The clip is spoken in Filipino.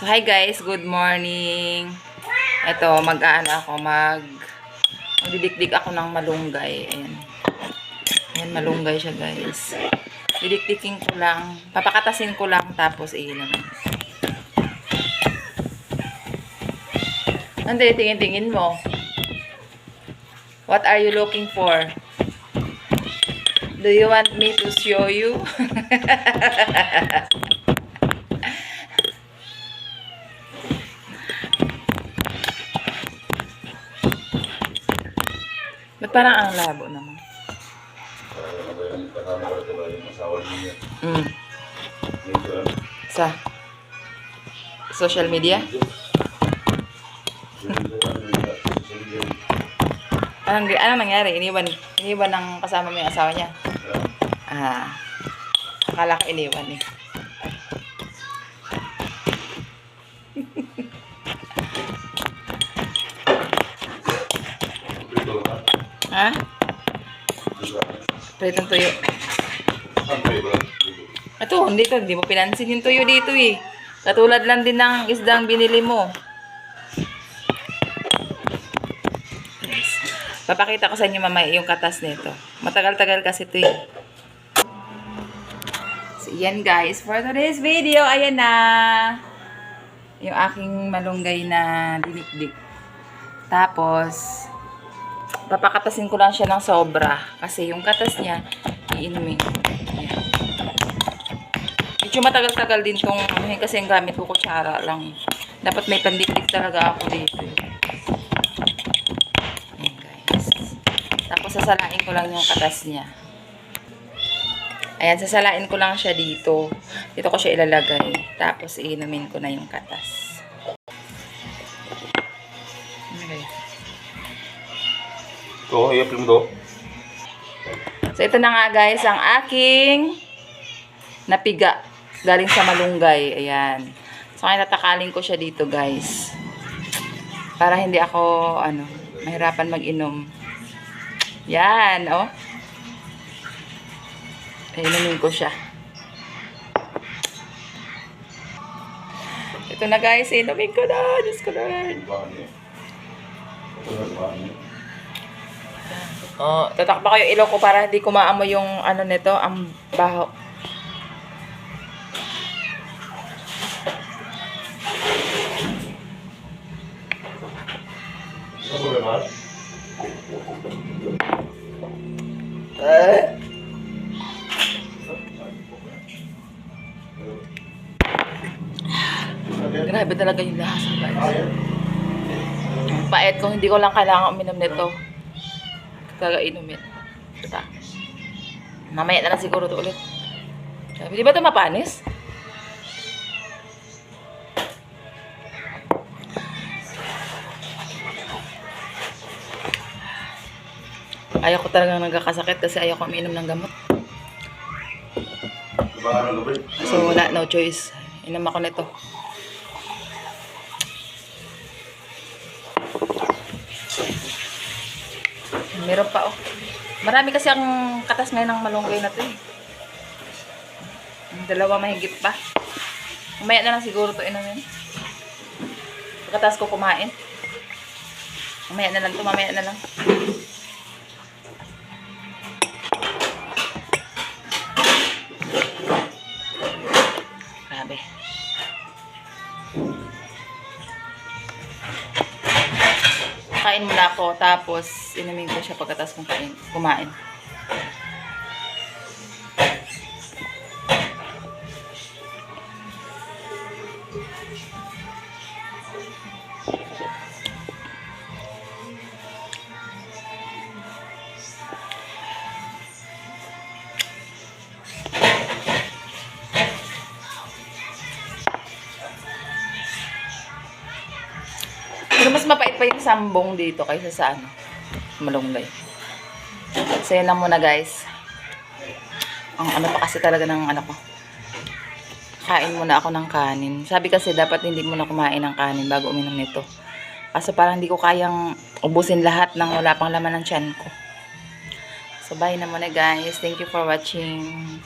So, hi guys, good morning. Ito, mag-ano ako, mag magdidikdik ako ng malunggay. Ayan. Ayan, malunggay siya guys. Didikdikin ko lang, papakatasin ko lang, tapos iinom. Hindi, tingin-tingin mo. What are you looking for? Do you want me to show you? Ba't parang ang labo naman? Mm. Sa social media? Anong, anong nangyari? Iniwan, iniwan ng kasama mo yung asawa niya? Ah. Akala ko iniwan eh. Ha? Pritong tuyo. Ito, hindi to. Hindi mo pinansin yung tuyo dito eh. Katulad lang din ng isdang binili mo. Papakita ko sa inyo mamaya yung katas nito. Matagal-tagal kasi ito eh. So, yan guys. For today's video, ayan na. Yung aking malunggay na dinikdik. Tapos, papakatasin ko lang siya ng sobra. Kasi yung katas niya, iinumin ko. Ayan. Medyo matagal-tagal din tong yun, kasi ang gamit ko kutsara lang. eh. Dapat may pandikdik talaga ako dito. eh. Ayan guys. Tapos sasalain ko lang yung katas niya. Ayan, sasalain ko lang siya dito. Dito ko siya ilalagay. Tapos iinumin ko na yung katas. Ito, i-upload mo to. So, ito na nga guys, ang aking napiga galing sa malunggay. Ayan. So, kaya tatakalin ko siya dito guys. Para hindi ako, ano, mahirapan mag-inom. Yan, oh. Inumin ko siya. Ito na guys, inumin ko na. Diyos ko na. Oh, tatakpa ko yung ilaw ko para hindi ko maamoy yung ano nito, ang baho. Grabe talaga yung lasa, guys. Pait kung hindi ko lang kailangan uminom nito. Talaga inumin. Diba? Mamaya na lang siguro to ulit. Sabi, di ba ito mapanis? Ayaw ko talaga nagkakasakit kasi ayaw ko uminom ng gamot. Ano? So wala, no choice. Inom ako nito. Meron pa oh. Marami kasi ang katas ngayon ng malunggay na to eh. Dalawa mahigit pa. Mamaya na lang siguro to inumin. Pagkatas ko kumain. Mamaya na lang to, mamaya na lang. Kain muna ako, tapos inumin ko siya pagkatas kong kain, kumain. Pero mas mapait pa yung sambong dito kaysa sa ano, malunggay. So, yan lang muna guys. Ang ano pa kasi talaga ng ano ko. Kain muna ako ng kanin. Sabi kasi dapat hindi muna kumain ng kanin bago uminom nito. Kasi parang hindi ko kayang ubusin lahat ng wala pang laman ng tiyan ko. So, bye na muna guys. Thank you for watching.